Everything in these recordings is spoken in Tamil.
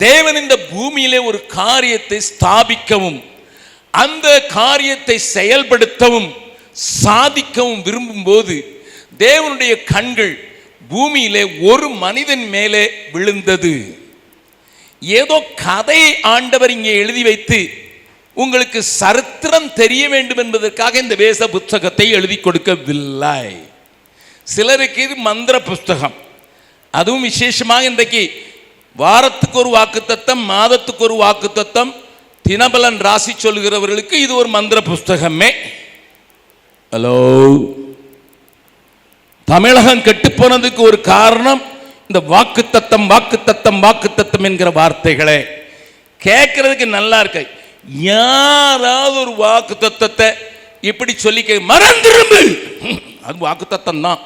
தேவன் இந்த பூமியிலே ஒரு காரியத்தை ஸ்தாபிக்கவும் அந்த காரியத்தை செயல்படுத்தவும் சாதிக்கவும் விரும்பும்போது தேவனுடைய கண்கள் பூமியிலே ஒரு மனிதன் மேலே விழுந்தது. ஏதோ கதையை ஆண்டவர் இங்கே எழுதி வைத்து உங்களுக்கு சரித்திரம் தெரிய வேண்டும் என்பதற்காக இந்த வேச புத்தகத்தை எழுதி கொடுக்கவில்லை. சிலருக்கு இது மந்திர புஸ்தகம் அதுவும் விசேஷமாக இன்றைக்கு வாரத்துக்கு ஒரு வாக்குத்தத்தம் மாதத்துக்கு ஒரு வாக்குத்தத்தம். தினபலன் ராசி சொல்கிறவர்களுக்கு இது ஒரு மந்திர புஸ்தகமே. ஹலோ. தமிழகம் கெட்டுப்போனதுக்கு ஒரு காரணம் இந்த வாக்குத்தத்தம் வாக்குத்தத்தம் வாக்குத்தத்தம் என்கிற வார்த்தைகளே. கேட்கறதுக்கு நல்லா இருக்கு. யாராவது ஒரு வாக்குத்தத்தத்தை இப்படி சொல்லிக்க மறந்துரும்பு. அது வாக்குத்தத்தம் தான்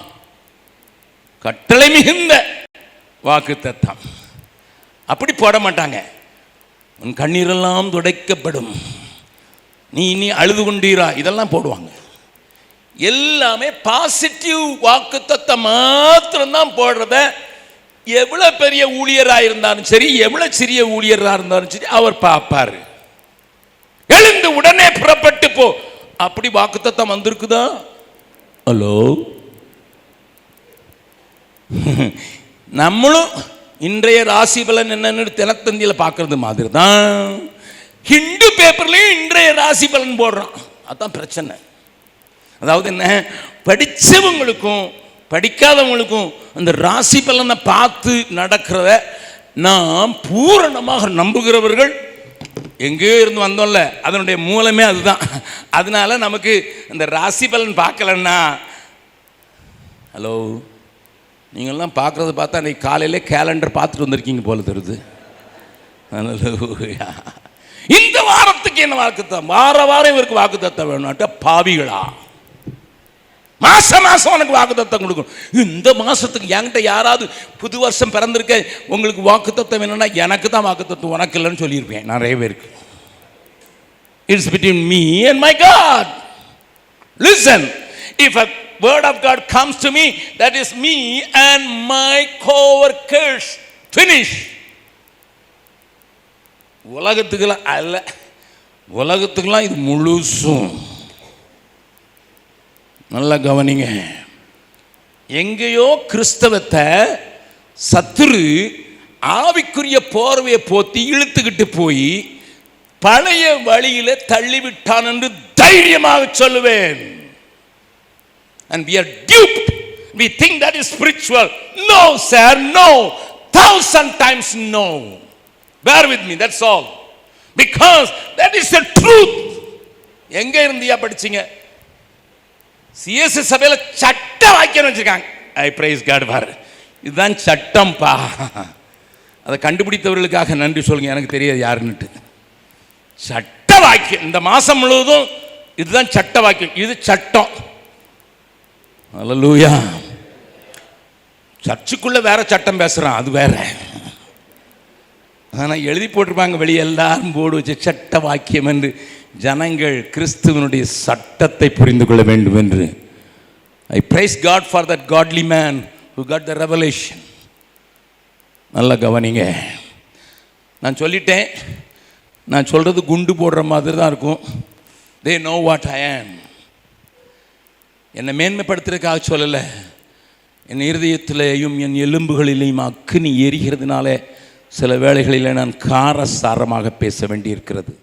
கட்டளை மிகுந்த வாக்குத்தத்தம். அப்படி போட மாட்டாங்க. உன் கண்ணீரெல்லாம் துடைக்கப்படும். நீ இனி அழுது கொண்டீரா? இதெல்லாம் போடுவாங்க. எல்லாமே பாசிட்டிவ் வாக்குத்தத்தை மாத்திரம்தான் போடுறத எவ்வளோ பெரிய ஊழியராக இருந்தாலும் சரி எவ்வளோ சிறிய ஊழியராக இருந்தாலும் சரி அவர் பார்ப்பார். எழுந்து உடனே புறப்பட்டு போ. அப்படி வாக்குத்தத்தம் வந்திருக்குதா? ஹலோ? நம்மளும் இன்றைய ராசி பலன் என்னன்னு தினத்தந்தியில் பார்க்கறது மாதிரி தான் ஹிந்து பேப்பர்லேயும் இன்றைய ராசி பலன் போடுறான். அதான் பிரச்சனை. அதாவது என்ன? படித்தவங்களுக்கும் படிக்காதவங்களுக்கும் அந்த ராசி பலனை பார்த்து நடக்கிறத நாம் பூரணமாக நம்புகிறவர்கள் எங்கேயோ இருந்து வந்தோம்ல. அதனுடைய மூலமே அதுதான். அதனால நமக்கு இந்த ராசி பலன் பார்க்கலன்னா ஹலோ? நீங்கள்லாம் பார்க்குறத பார்த்தா அன்றைக்கி காலையிலே கேலண்டர் பார்த்துட்டு வந்திருக்கீங்க போல தெரியுது. இந்த வாரத்துக்கு என்ன வாக்குத்தம் வார வாரம் இவருக்கு வாக்குத்தத்தம் வேணும்ட்ட பாவிகளா. மாசம் மாசம் உனக்கு வாக்குத்தத்தம் கொடுக்கணும். இந்த மாசத்துக்கு என்கிட்ட யாராவது புது வருஷம் பிறந்திருக்க உங்களுக்கு வாக்குத்தத்தம் வேணும்னா எனக்கு தான் வாக்குத்தத்தம் உனக்கு இல்லைன்னு சொல்லியிருப்பேன். நிறைய பேருக்கு. It's between me and my God listen if a word of God comes to me that is me and my coworkers finish உலகத்துக்கெல்லாம் அல்ல. உலகத்துக்கெல்லாம் இது முழுசும். நல்லா கவனிங்க. எங்கேயோ கிறிஸ்தவத்தை சத்துரு ஆவிக்குரிய போர்வையை போத்தி இழுத்துக்கிட்டு போய் பழைய வழியில தள்ளிவிட்டான் என்று தைரியமாக சொல்லுவேன். And we are duped. We think that is spiritual. No sir no. Thousand times no. Bear with me that's all. Because that is the truth. எங்க இருந்தியா படிச்சீங்க? சிஎஸ்சி சபையில் சட்ட வாக்கியம் வச்சிருக்காங்க. ஐ பிரைஸ் காட் பார். இதுதான் சட்டம்ப்பா அதை கண்டுபிடித்தவர்களுக்காக நன்றி சொல்லுங்க எனக்கு தெரியாது யாருன்னுட்டு. சட்ட வாக்கியம். இந்த மாதம் முழுவதும் இதுதான் சட்ட வாக்கியம். இது சட்டம். லூயா சர்ச்சுக்குள்ள வேற சட்டம் பேசுறான் அது வேற. ஆனால் எழுதி போட்டிருப்பாங்க வெளியே எல்லாரும் போடு வச்சு சட்ட வாக்கியம் என்று. ஜனங்கள் கிறிஸ்துவனுடைய சட்டத்தை புரிந்து கொள்ள வேண்டும் என்று. I praise God for that godly man who got the revelation நல்லா கவனிங்க. நான் சொல்லிட்டேன். நான் சொல்கிறது குண்டு போடுற மாதிரி தான் இருக்கும். தே நோ வாட் ஐ ஆம் என்னை மேன்மைப்படுத்துறதுக்காக சொல்லலை. என் இருதயத்திலேயும் என் எலும்புகளிலேயும் அக்குனி எரிகிறதுனால சில வேளைகளில் நான் காரசாரமாக பேச வேண்டியிருக்கிறது.